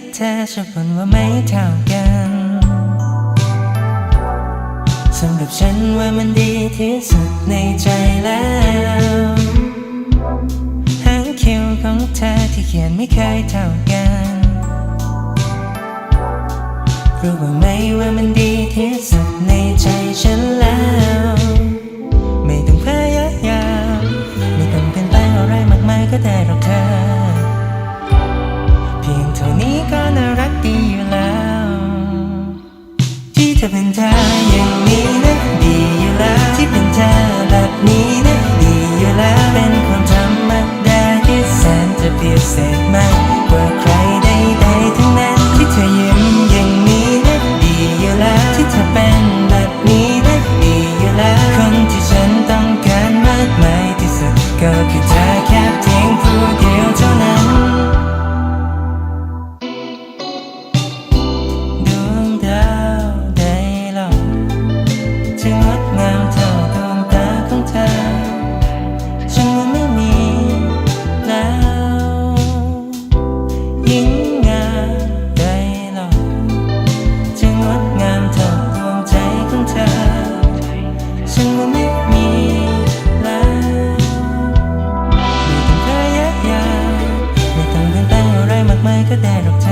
ดเธอฉันฝันว่าไม่เท่ากันสำหรับฉันว่ามันดีที่สุดในใจแล้วหางคิวของเธอที่เขียนไม่เคยเท่ากันรู้ว่าไหมว่ามันดีที่สุดใน เสกไหมว่าใครได้ ไม่ก็แดดออกใจ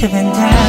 to bend.